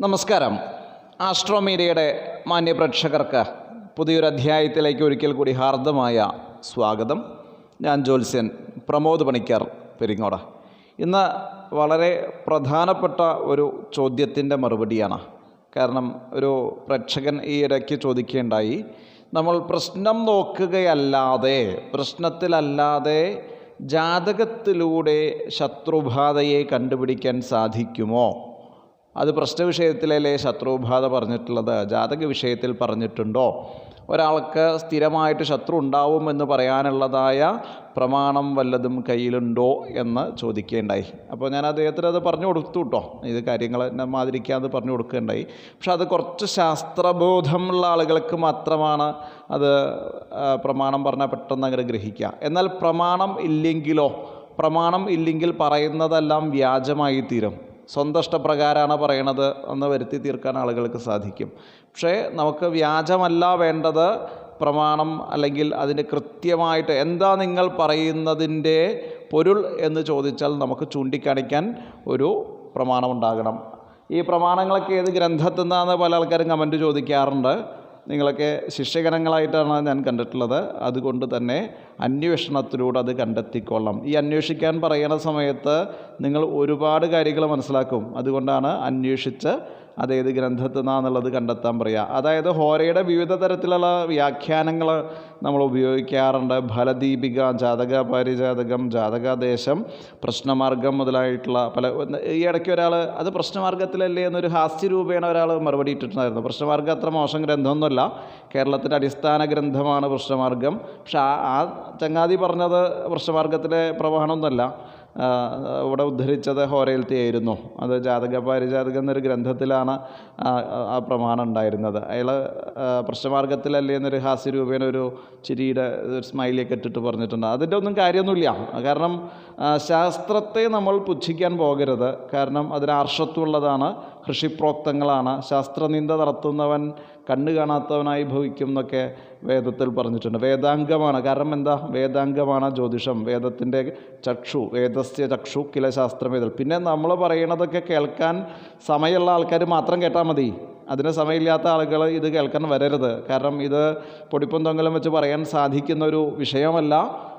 നമസ്കാരം. ആസ്ട്രോമീഡിയയുടെ മാന്യ പ്രേക്ഷകർക്ക് പുതിയൊരു അധ്യായത്തിലേക്ക് ഒരിക്കൽ കൂടി ഹാർദമായ സ്വാഗതം. ഞാൻ ജ്യോത്സ്യൻ പ്രമോദ് പണിക്കർ പെരിങ്ങോട. ഇന്ന് വളരെ പ്രധാനപ്പെട്ട ഒരു ചോദ്യത്തിന്റെ മറുപടിയാണ്. കാരണം ഒരു പ്രേക്ഷകൻ ഈ ഇടയ്ക്ക് ചോദിക്കുകയുണ്ടായി നമ്മൾ പ്രശ്നം നോക്കുകയല്ലാതെ പ്രശ്നത്തിലല്ലാതെ ജാതകത്തിലൂടെ ശത്രുബാധയെ കണ്ടുപിടിക്കാൻ സാധിക്കുമോ? അത് പ്രശ്നവിഷയത്തിലല്ലേ ശത്രുബാധ പറഞ്ഞിട്ടുള്ളത്? ജാതക വിഷയത്തിൽ പറഞ്ഞിട്ടുണ്ടോ? ഒരാൾക്ക് സ്ഥിരമായിട്ട് ശത്രു ഉണ്ടാവുമെന്ന് പറയാനുള്ളതായ പ്രമാണം വല്ലതും കയ്യിലുണ്ടോ എന്ന് ചോദിക്കുകയുണ്ടായി അപ്പോൾ ഞാൻ അദ്ദേഹത്തിന് അത് പറഞ്ഞു കൊടുത്തു കേട്ടോ ഇത് കാര്യങ്ങൾ മാതിരിക്കാതെ പറഞ്ഞു കൊടുക്കുകയുണ്ടായി പക്ഷെ അത് കുറച്ച് ശാസ്ത്രബോധമുള്ള ആളുകൾക്ക് മാത്രമാണ് അത് പ്രമാണം പറഞ്ഞാൽ പെട്ടെന്ന് അങ്ങനെ ഗ്രഹിക്കുക. എന്നാൽ പ്രമാണം ഇല്ലെങ്കിലോ പ്രമാണം ഇല്ലെങ്കിൽ പറയുന്നതെല്ലാം വ്യാജമായി തീരും. സ്വന്തം ഇഷ്ടപ്രകാരമാണ് പറയണത് എന്ന് വരുത്തി തീർക്കാൻ ആളുകൾക്ക് സാധിക്കും. പക്ഷേ നമുക്ക് വ്യാജമല്ല വേണ്ടത് പ്രമാണം അല്ലെങ്കിൽ അതിന് കൃത്യമായിട്ട് എന്താ നിങ്ങൾ പറയുന്നതിന്റെ പൊരുൾ എന്ന് ചോദിച്ചാൽ നമുക്ക് ചൂണ്ടിക്കാണിക്കാൻ ഒരു പ്രമാണം ഉണ്ടാകണം ഈ പ്രമാണങ്ങളൊക്കെ ഏത് ഗ്രന്ഥത്തിൽ നിന്നാണെന്ന് പല ആൾക്കാരും കമന്റ് ചോദിക്കാറുണ്ട്. നിങ്ങളൊക്കെ ശിഷ്യഗണങ്ങളായിട്ടാണ് ഞാൻ കണ്ടിട്ടുള്ളത്. അതുകൊണ്ട് തന്നെ അന്വേഷണത്തിലൂടെ അത് കണ്ടെത്തിക്കൊള്ളാം. ഈ അന്വേഷിക്കാൻ പറയുന്ന സമയത്ത് നിങ്ങൾ ഒരുപാട് കാര്യങ്ങൾ മനസ്സിലാക്കും. അതുകൊണ്ടാണ് അന്വേഷിച്ച് അതേത് ഗ്രന്ഥത്തിൽ നിന്നാന്നുള്ളത് കണ്ടെത്താൻ പറയുക അതായത് ഹോരയുടെ വിവിധ തരത്തിലുള്ള വ്യാഖ്യാനങ്ങൾ നമ്മൾ ഉപയോഗിക്കാറുണ്ട്. ഫലദീപിക ജാതക പാരിജാതകം ജാതകദേശം പ്രശ്നമാർഗം മുതലായിട്ടുള്ള പല ഈ ഇടയ്ക്ക് ഒരാൾ അത് പ്രശ്നമാർഗത്തിലല്ലേ എന്നൊരു ഹാസ്യരൂപേണ ഒരാൾ മറുപടി ഇട്ടിട്ടുണ്ടായിരുന്നു. പ്രശ്നമാർഗം അത്ര മോശം ഗ്രന്ഥമൊന്നുമല്ല. കേരളത്തിന്റെ അടിസ്ഥാന ഗ്രന്ഥമാണ് പ്രശ്നമാർഗം. പക്ഷേ ആ ചങ്ങാതി പറഞ്ഞത് പ്രശ്നമാർഗത്തിലെ പ്രവഹണമൊന്നുമല്ല ഇവിടെ ഉദ്ധരിച്ചത് ഹോരയിലത്തെ ആയിരുന്നു. അത് ജാതക പാരിജാതകം എന്നൊരു ഗ്രന്ഥത്തിലാണ് ആ പ്രമാണം ഉണ്ടായിരുന്നത്. അയാൾ പ്രശ്നമാർഗത്തിലല്ലേ എന്നൊരു ഹാസ്യരൂപേണ ഒരു ചിരിയുടെ ഒരു സ്മൈലിയൊക്കെ ഇട്ടിട്ട് പറഞ്ഞിട്ടുണ്ട്. അതിന്റെ ഒന്നും കാര്യമൊന്നുമില്ല. കാരണം ശാസ്ത്രത്തെ നമ്മൾ പുച്ഛിക്കാൻ പോകരുത്. കാരണം അതിന് ആർഷത്വമുള്ളതാണ് ഋഷിപ്രോക്തങ്ങളാണ് ശാസ്ത്രനിന്ദ നടത്തുന്നവൻ കണ്ണു കാണാത്തവനായി ഭവിക്കും എന്നൊക്കെ വേദത്തിൽ പറഞ്ഞിട്ടുണ്ട്. വേദാംഗമാണ്. കാരണം എന്താ? വേദാംഗമാണ് ജ്യോതിഷം. വേദത്തിന്റെ ചക്ഷു വേദസ്യ ചക്ഷു കില ശാസ്ത്രമേതൽ പിന്നെ നമ്മൾ പറയണതൊക്കെ കേൾക്കാൻ സമയമുള്ള ആൾക്കാർ മാത്രം കേട്ടാൽ മതി. അതിന് സമയമില്ലാത്ത ആളുകൾ ഇത് കേൾക്കാൻ വരരുത്. കാരണം ഇത് പൊടിപ്പും തൊങ്ങലും വെച്ച് പറയാൻ സാധിക്കുന്ന ഒരു വിഷയമല്ല.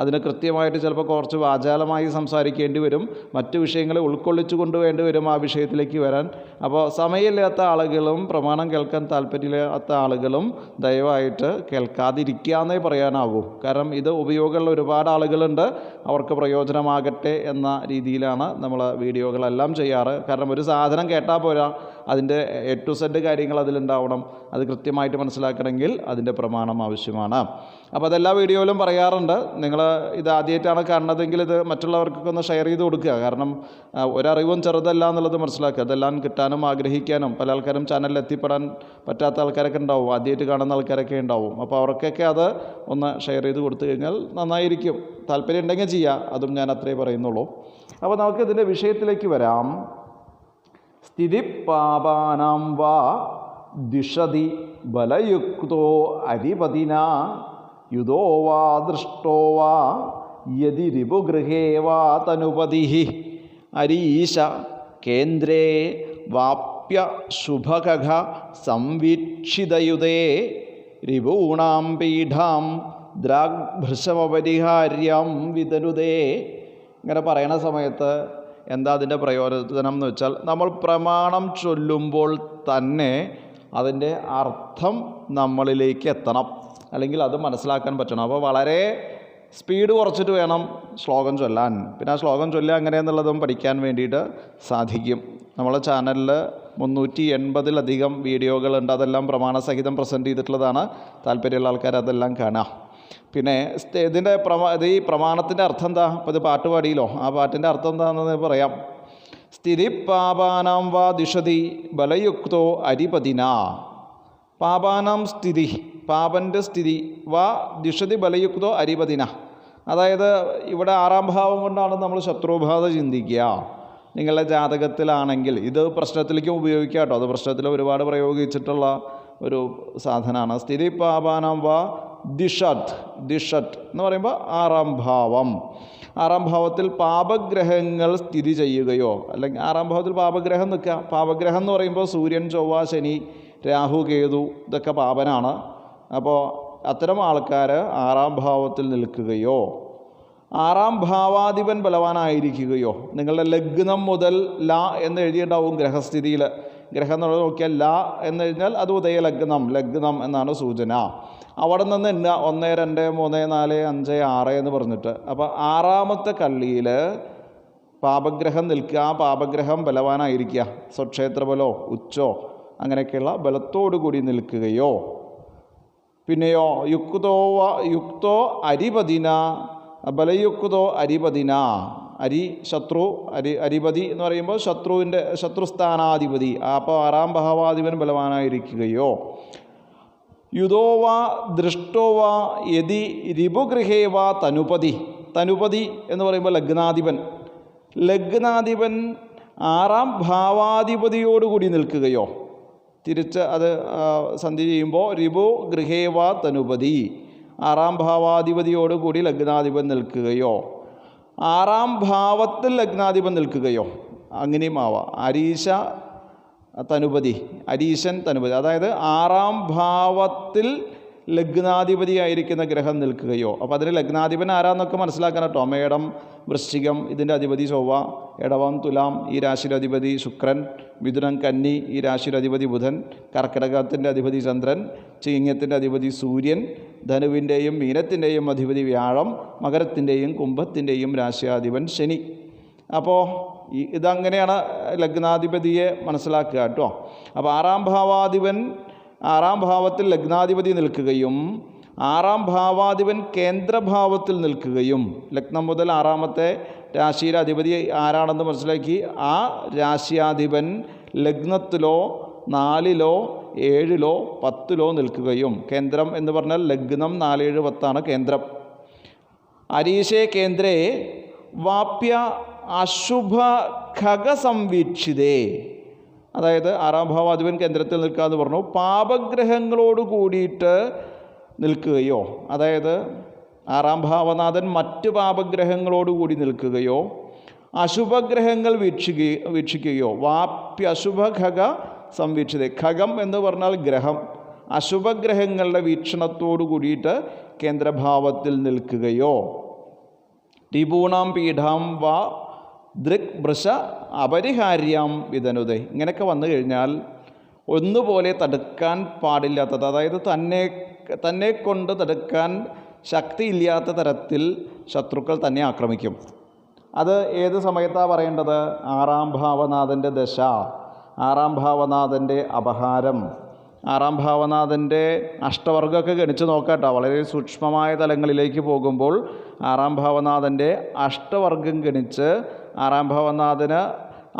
അതിന് കൃത്യമായിട്ട് ചിലപ്പോൾ കുറച്ച് വാചാലമായി സംസാരിക്കേണ്ടി വരും. മറ്റു വിഷയങ്ങളെ ഉൾക്കൊള്ളിച്ചു കൊണ്ടുവേണ്ടി വരും ആ വിഷയത്തിലേക്ക് വരാൻ. അപ്പോൾ സമയമില്ലാത്ത ആളുകളും പ്രമാണം കേൾക്കാൻ താല്പര്യമില്ലാത്ത ആളുകളും ദയവായിട്ട് കേൾക്കാതിരിക്കാന്നേ പറയാനാകൂ. കാരണം ഇത് ഉപയോഗമുള്ള ഒരുപാട് ആളുകളുണ്ട്. അവർക്ക് പ്രയോജനമാകട്ടെ എന്ന രീതിയിലാണ് നമ്മൾ വീഡിയോകളെല്ലാം ചെയ്യാറ്. കാരണം ഒരു സാധനം കേട്ടാൽ പോരാ. അതിന്റെ എ ടു സെഡ് കാര്യങ്ങൾ അതിലുണ്ടാവണം. അത് കൃത്യമായിട്ട് മനസ്സിലാക്കണമെങ്കിൽ അതിന്റെ പ്രമാണം ആവശ്യമാണ്. അപ്പോൾ അതെല്ലാ വീഡിയോയിലും പറയാറുണ്ട്. നിങ്ങൾ ഇത് ആദ്യമായിട്ടാണ് കാണുന്നതെങ്കിൽ ഇത് മറ്റുള്ളവർക്കൊക്കെ ഒന്ന് ഷെയർ ചെയ്ത് കൊടുക്കുക. കാരണം ഒരറിവും ചെറുതല്ല എന്നുള്ളത് മനസ്സിലാക്കുക. അതെല്ലാം കിട്ടാനും ആഗ്രഹിക്കാനും പല ആൾക്കാരും ചാനലിൽ എത്തിപ്പെടാൻ പറ്റാത്ത ആൾക്കാരൊക്കെ ഉണ്ടാവും. ആദ്യമായിട്ട് കാണുന്ന ആൾക്കാരൊക്കെ ഉണ്ടാവും. അപ്പോൾ അവർക്കൊക്കെ അത് ഒന്ന് ഷെയർ ചെയ്ത് കൊടുത്തു കഴിഞ്ഞാൽ നന്നായിരിക്കും. താല്പര്യം ഉണ്ടെങ്കിൽ ചെയ്യുക. അതും ഞാൻ അത്രേ പറയുന്നുള്ളൂ. അപ്പോൾ നമുക്ക് ഇതിന്റെ വിഷയത്തിലേക്ക് വരാം. സ്ഥിതിപാപാനാം വാ ദിഷതി ബലയുക്തോ അരിപതിന യുതോ വാ ദൃഷ്ടോ വാ യതി രിപുഗൃഹേ വാ തനുപതി അരീശ കേന്ദ്രേ വാപ്യ ശുഭകഘ സംവീക്ഷിതയുതേ രിപൂണാം പീഠാം ദ്രാഗ്ഭൃശമപരിഹാര്യം വിതരുതേ. ഇങ്ങനെ പറയണ സമയത്ത് എന്താ അതിന്റെ പ്രയോജനം എന്ന് വെച്ചാൽ നമ്മൾ പ്രമാണം ചൊല്ലുമ്പോൾ തന്നെ അതിന്റെ അർത്ഥം നമ്മളിലേക്ക് എത്തണം. അല്ലെങ്കിൽ അത് മനസ്സിലാക്കാൻ പറ്റണം. അപ്പോൾ വളരെ സ്പീഡ് കുറച്ചിട്ട് വേണം ശ്ലോകം ചൊല്ലാൻ. പിന്നെ ആ ശ്ലോകം ചൊല്ലുക എങ്ങനെയെന്നുള്ളതും പഠിക്കാൻ വേണ്ടിയിട്ട് സാധിക്കും. നമ്മളെ ചാനലിൽ മുന്നൂറ്റി എൺപതിലധികം വീഡിയോകളുണ്ട്. അതെല്ലാം പ്രമാണസഹിതം പ്രസന്റ് ചെയ്തിട്ടുള്ളതാണ്. താല്പര്യമുള്ള ആൾക്കാർ അതെല്ലാം കാണാം പിന്നെ ഇതിന്റെ പ്രമാ ഇത് ഈ പ്രമാണത്തിന്റെ അർത്ഥം എന്താ അപ്പോൾ ഇത് പാട്ട് പാടിയല്ലോ. ആ പാട്ടിന്റെ അർത്ഥം എന്താണെന്ന് പറയാം. സ്ഥിതി പാപാനാം വാ ദിഷതി ബലയുക്തോ അരിപതിന. പാപാനാം സ്ഥിതി പാപന്റെ സ്ഥിതി വാ ദിഷതി ബലയുക്തോ അരിപതിന. അതായത് ഇവിടെ ആറാം ഭാവം കൊണ്ടാണ് നമ്മൾ ശത്രുബാധ ചിന്തിക്കുക. നിങ്ങളുടെ ജാതകത്തിലാണെങ്കിൽ ഇത് പ്രശ്നത്തിലേക്കും ഉപയോഗിക്കാം കേട്ടോ. അത് പ്രശ്നത്തിൽ ഒരുപാട് പ്രയോഗിച്ചിട്ടുള്ള ഒരു സാധനമാണ്. സ്ഥിതി പാപാനാം വാ ദിഷത് ദിഷത് എന്ന് പറയുമ്പോൾ ആറാം ഭാവം. ആറാം ഭാവത്തിൽ പാപഗ്രഹങ്ങൾ സ്ഥിതി ചെയ്യുകയോ അല്ലെങ്കിൽ ആറാം ഭാവത്തിൽ പാപഗ്രഹം നിൽക്കുക. പാപഗ്രഹം എന്ന് പറയുമ്പോൾ സൂര്യൻ ചൊവ്വ ശനി രാഹു കേതു ഇതൊക്കെ പാപനാണ്. അപ്പോൾ അത്തരം ആൾക്കാർ ആറാം ഭാവത്തിൽ നിൽക്കുകയോ ആറാം ഭാവാധിപൻ ബലവാനായിരിക്കുകയോ നിങ്ങളുടെ ലഗ്നം മുതൽ ല എന്ന് എഴുതിയിട്ടുണ്ടാവും ഗ്രഹസ്ഥിതിയിൽ ഗ്രഹം എന്നുള്ളത് നോക്കിയാൽ ല എന്ന് കഴിഞ്ഞാൽ അത് ഉദയ ലഗ്നം ലഗ്നം എന്നാണ് സൂചന. അവിടെ നിന്ന് എന്നാ ഒന്ന് രണ്ട് മൂന്ന് നാല് അഞ്ച് ആറ് എന്ന് പറഞ്ഞിട്ട്. അപ്പോൾ ആറാമത്തെ കള്ളിയിൽ പാപഗ്രഹം നിൽക്കുക. ആ പാപഗ്രഹം ബലവാനായിരിക്കുക. സ്വക്ഷേത്ര ബലോ ഉച്ചോ അങ്ങനെയൊക്കെയുള്ള ബലത്തോടു കൂടി നിൽക്കുകയോ. പിന്നെയോ യുക്തോ യുക്തോ അരിപതിന ബലയുക്തോ അരിപതിന. അരി ശത്രു അരി അരിപതി എന്ന് പറയുമ്പോൾ ശത്രുവിന്റെ ശത്രുസ്ഥാനാധിപതി. അപ്പോൾ ആറാം ഭാവാധിപൻ ബലവാനായിരിക്കുകയോ. യുതോവ ദൃഷ്ടോവ യതി രിപുഗൃഹേ വാ തനുപതി. തനുപതി എന്ന് പറയുമ്പോൾ ലഗ്നാധിപൻ. ലഗ്നാധിപൻ ആറാം ഭാവാധിപതിയോടുകൂടി നിൽക്കുകയോ? തിരിച്ച് അത് സന്ധി ചെയ്യുമ്പോൾ രിപു ഗൃഹേവാ തനുപതി. ആറാം ഭാവാധിപതിയോടുകൂടി ലഗ്നാധിപൻ നിൽക്കുകയോ? ആറാം ഭാവത്തിൽ ലഗ്നാധിപൻ നിൽക്കുകയോ? അങ്ങനെയും ആവാം. അരീശ തനുപതി അരീശൻ തനുപതി. അതായത് ആറാം ഭാവത്തിൽ ലഗ്നാധിപതിയായിരിക്കുന്ന ഗ്രഹം നിൽക്കുകയോ അപ്പോൾ അതിൽ ലഗ്നാധിപൻ ആരാന്നൊക്കെ മനസ്സിലാക്കണം കേട്ടോ. മേടം വൃശ്ചികം ഇതിന്റെ അധിപതി ചൊവ്വ ഇടവം തുലാം ഈ രാശിയുടെ അധിപതി ശുക്രൻ മിഥുനം കന്നി ഈ രാശിയുടെ അധിപതി ബുധൻ കർക്കിടകത്തിന്റെ അധിപതി ചന്ദ്രൻ ചിങ്ങത്തിന്റെ അധിപതി സൂര്യൻ ധനുവിന്റെയും മീനത്തിന്റെയും അധിപതി വ്യാഴം മകരത്തിന്റെയും കുംഭത്തിന്റെയും രാശിയാധിപൻ ശനി. അപ്പോൾ ഈ ഇതങ്ങനെയാണ് ലഗ്നാധിപതിയെ മനസ്സിലാക്കുക കേട്ടോ. അപ്പോൾ ആറാം ഭാവാധിപൻ ആറാം ഭാവത്തിൽ ലഗ്നാധിപതി നിൽക്കുകയും ആറാം ഭാവാധിപൻ കേന്ദ്രഭാവത്തിൽ നിൽക്കുകയും ലഗ്നം മുതൽ ആറാമത്തെ രാശിയിലെ അധിപതി ആരാണെന്ന് മനസ്സിലാക്കി. ആ രാശിയാധിപൻ ലഗ്നത്തിലോ നാലിലോ ഏഴിലോ പത്തിലോ നിൽക്കുകയും കേന്ദ്രം എന്ന് പറഞ്ഞാൽ ലഗ്നം നാലേഴ് പത്താണ് കേന്ദ്രം. അരീശേ കേന്ദ്രേ വാപ്യ അശുഭ ഖഗ ഖഗസംവീക്ഷിതേ അതായത് ആറാം ഭാവാധിപൻ കേന്ദ്രത്തിൽ നിൽക്കുക എന്ന് പറഞ്ഞു. പാപഗ്രഹങ്ങളോട് കൂടിയിട്ട് നിൽക്കുകയോ അതായത് ആറാം ഭാവനാഥൻ മറ്റ് പാപഗ്രഹങ്ങളോട് കൂടി നിൽക്കുകയോ അശുഭഗ്രഹങ്ങൾ വീക്ഷിക്കുക വീക്ഷിക്കുകയോ വാപ്യ അശുഭ ഖഗ സംവീക്ഷിത ഖഗം എന്ന് പറഞ്ഞാൽ ഗ്രഹം. അശുഭഗ്രഹങ്ങളുടെ വീക്ഷണത്തോടു കൂടിയിട്ട് കേന്ദ്രഭാവത്തിൽ നിൽക്കുകയോ. ത്രിപൂണാം പീഠാം വാ ദൃക് വൃഷ അപരിഹാര്യം വിതനുതേ ഇങ്ങനെയൊക്കെ വന്നു കഴിഞ്ഞാൽ ഒന്നുപോലെ തടുക്കാൻ പാടില്ലാത്തത് അതായത് തന്നെ തന്നെ കൊണ്ട് തടുക്കാൻ ശക്തിയില്ലാത്ത തരത്തിൽ ശത്രുക്കൾ തന്നെ ആക്രമിക്കും. അത് ഏത് സമയത്താണ് പറയേണ്ടത്? ആറാം ഭാവനാഥന്റെ ദശ ആറാം ഭാവനാഥന്റെ അപഹാരം ആറാം ഭാവനാഥന്റെ അഷ്ടവർഗമൊക്കെ ഗണിച്ച് നോക്കാട്ടോ. വളരെ സൂക്ഷ്മമായ തലങ്ങളിലേക്ക് പോകുമ്പോൾ ആറാം ഭാവനാഥന്റെ അഷ്ടവർഗം ഗണിച്ച് ആറാം ഭവനാഥന്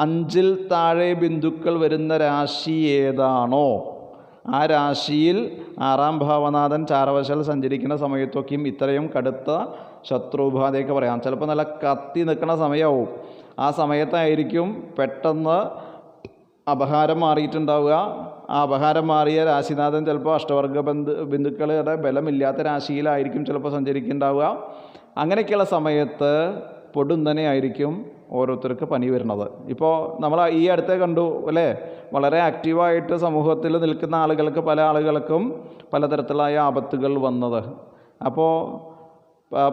അഞ്ചിൽ താഴെ ബിന്ദുക്കൾ വരുന്ന രാശി ഏതാണോ? ആ രാശിയിൽ ആറാം ഭാവനാഥൻ ചാരവശാൽ സഞ്ചരിക്കുന്ന സമയത്തൊക്കെയും ഇത്രയും കടുത്ത ശത്രുബാധയൊക്കെ പറയാം. ചിലപ്പോൾ നല്ല കത്തി നിൽക്കുന്ന സമയമാവും ആ സമയത്തായിരിക്കും പെട്ടെന്ന് അപഹാരം മാറിയിട്ടുണ്ടാവുക. ആ അപഹാരം മാറിയ രാശിനാഥൻ ചിലപ്പോൾ അഷ്ടവർഗ ബന്ധു ബിന്ദുക്കളുടെ ബലമില്ലാത്ത രാശിയിലായിരിക്കും ചിലപ്പോൾ സഞ്ചരിക്കുന്നുണ്ടാവുക. അങ്ങനെയൊക്കെയുള്ള സമയത്ത് പൊടുന്നനെ ആയിരിക്കും ഓരോരുത്തർക്ക് പനി വരുന്നത്. ഇപ്പോൾ നമ്മൾ ഈ അടുത്തേ കണ്ടു അല്ലേ? വളരെ ആക്റ്റീവായിട്ട് സമൂഹത്തിൽ നിൽക്കുന്ന ആളുകൾക്ക് പല ആളുകൾക്കും പലതരത്തിലായ ആപത്തുകൾ വന്നത്. അപ്പോൾ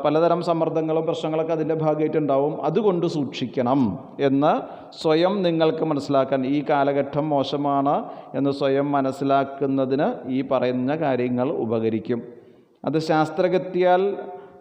പലതരം സമ്മർദ്ദങ്ങളും പ്രശ്നങ്ങളൊക്കെ അതിന്റെ ഭാഗമായിട്ടുണ്ടാവും. അതുകൊണ്ട് സൂക്ഷിക്കണം എന്ന് സ്വയം നിങ്ങൾക്ക് മനസ്സിലാക്കാൻ ഈ കാലഘട്ടം മോശമാണ് എന്ന് സ്വയം മനസ്സിലാക്കുന്നതിന് ഈ പറയുന്ന കാര്യങ്ങൾ ഉപകരിക്കും. അത് ശാസ്ത്രഗത്യാൽ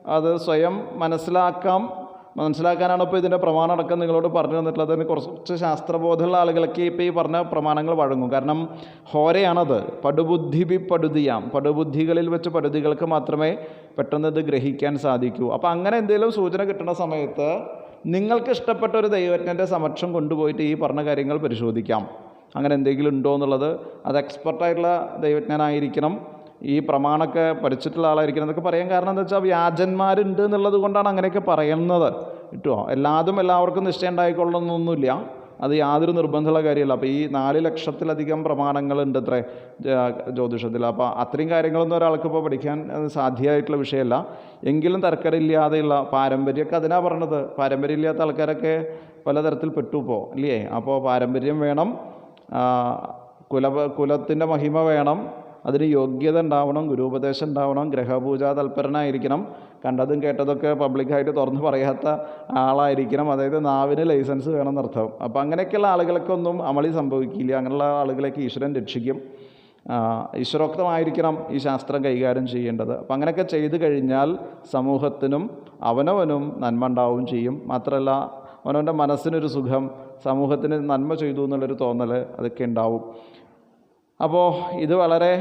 അത് സ്വയം മനസ്സിലാക്കാം മനസ്സിലാക്കാനാണ് ഇപ്പോൾ ഇതിന്റെ പ്രമാണം അടക്കം നിങ്ങളോട് പറഞ്ഞു തന്നിട്ടുള്ളത്. അതിന് കുറച്ച് ശാസ്ത്രബോധമുള്ള ആളുകളൊക്കെ ഇപ്പോൾ ഈ പറഞ്ഞ പ്രമാണങ്ങൾ വഴങ്ങും. കാരണം ഹോരയാണത്. പടുബുദ്ധി ബി പടുതിയാം. പടുബുദ്ധികളിൽ വെച്ച് പടുതികൾക്ക് മാത്രമേ പെട്ടെന്ന് ഇത് ഗ്രഹിക്കാൻ സാധിക്കൂ. അപ്പോൾ അങ്ങനെ എന്തെങ്കിലും സൂചന കിട്ടുന്ന സമയത്ത് നിങ്ങൾക്ക് ഇഷ്ടപ്പെട്ട ഒരു ദൈവജ്ഞന്റെ സമക്ഷം കൊണ്ടുപോയിട്ട് ഈ പറഞ്ഞ കാര്യങ്ങൾ പരിശോധിക്കാം. അങ്ങനെ എന്തെങ്കിലും ഉണ്ടോ എന്നുള്ളത് അത് എക്സ്പെർട്ടായിട്ടുള്ള ദൈവജ്ഞനായിരിക്കണം. ഈ പ്രമാണമൊക്കെ പഠിച്ചിട്ടുള്ള ആളായിരിക്കണം എന്നൊക്കെ പറയാൻ കാരണം എന്താ വെച്ചാൽ വ്യാജന്മാരുണ്ട് എന്നുള്ളത് കൊണ്ടാണ് അങ്ങനെയൊക്കെ പറയുന്നത്. കിട്ടുമോ എല്ലാതും എല്ലാവർക്കും നിശ്ചയം ഉണ്ടായിക്കൊള്ളണമെന്നൊന്നുമില്ല. അത് യാതൊരു നിർബന്ധമുള്ള കാര്യമല്ല. അപ്പോൾ ഈ നാല് ലക്ഷത്തിലധികം പ്രമാണങ്ങളുണ്ട് അത്രേ ജ്യോതിഷത്തിൽ. അപ്പോൾ അത്രയും കാര്യങ്ങളൊന്നും ഒരാൾക്ക് ഇപ്പോൾ പഠിക്കാൻ സാധ്യമായിട്ടുള്ള വിഷയമല്ല. എങ്കിലും തർക്കരമില്ലാതെയുള്ള പാരമ്പര്യമൊക്കെ അതിനാണ് പറഞ്ഞത്. പാരമ്പര്യമില്ലാത്ത ആൾക്കാരൊക്കെ പലതരത്തിൽ പെട്ടു ഇപ്പോൾ ഇല്ലേ അപ്പോൾ പാരമ്പര്യം വേണം കുല കുലത്തിന്റെ മഹിമ വേണം അതിന് യോഗ്യത ഉണ്ടാവണം ഗുരുപദേശം ഉണ്ടാവണം ഗ്രഹപൂജ തൽപരനായിരിക്കണം കണ്ടതും കേട്ടതൊക്കെ പബ്ലിക്കായിട്ട് തുറന്ന് പറയാത്ത ആളായിരിക്കണം. അതായത് നാവിന് ലൈസൻസ് വേണം എന്നർത്ഥം അപ്പോൾ അങ്ങനെയൊക്കെയുള്ള ആളുകൾക്കൊന്നും അമളി സംഭവിക്കില്ല. അങ്ങനെയുള്ള ആളുകളെയൊക്കെ ഈശ്വരൻ രക്ഷിക്കും. ഈശ്വരോക്തമായിരിക്കണം ഈ ശാസ്ത്രം കൈകാര്യം ചെയ്യേണ്ടത്. അപ്പം അങ്ങനെയൊക്കെ ചെയ്തു കഴിഞ്ഞാൽ സമൂഹത്തിനും അവനവനും നന്മ ഉണ്ടാവും ചെയ്യും. മാത്രമല്ല അവനവന്റെ മനസ്സിനൊരു സുഖം സമൂഹത്തിന് നന്മ ചെയ്തു എന്നുള്ളൊരു തോന്നൽ അതൊക്കെ ഉണ്ടാവും. അപ്പോൾ ഇത് വളരെ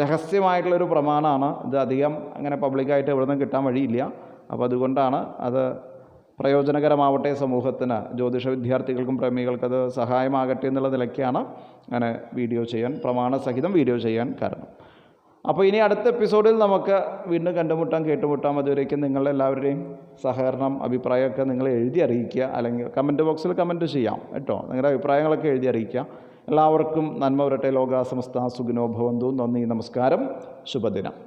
രഹസ്യമായിട്ടുള്ളൊരു പ്രമാണമാണ്. ഇത് അധികം അങ്ങനെ പബ്ലിക്കായിട്ട് ഇവിടെ നിന്ന് കിട്ടാൻ വഴിയില്ല. അപ്പോൾ അതുകൊണ്ടാണ് അത് പ്രയോജനകരമാവട്ടെ സമൂഹത്തിന്. ജ്യോതിഷ വിദ്യാർത്ഥികൾക്കും പ്രേമികൾക്കും അത് സഹായമാകട്ടെ എന്നുള്ള നിലയ്ക്കാണ് അങ്ങനെ വീഡിയോ ചെയ്യാൻ പ്രമാണസഹിതം വീഡിയോ ചെയ്യാൻ കാരണം. അപ്പോൾ ഇനി അടുത്ത എപ്പിസോഡിൽ നമുക്ക് വീണ്ടും കണ്ടുമുട്ടാം കേട്ടുമുട്ടാം. അതുവരേക്കും നിങ്ങളുടെ എല്ലാവരുടെയും സഹകരണം അഭിപ്രായമൊക്കെ നിങ്ങൾ എഴുതി അറിയിക്കുക. അല്ലെങ്കിൽ കമന്റ് ബോക്സിൽ കമന്റ് ചെയ്യാം കേട്ടോ. നിങ്ങളുടെ അഭിപ്രായങ്ങളൊക്കെ എഴുതി അറിയിക്കുക. എല്ലാവർക്കും നന്മ വരട്ടെ. ലോകാസമസ്ത സുഖിനോ ഭവന്തു. നന്ദി നമസ്കാരം. ശുഭദിനം.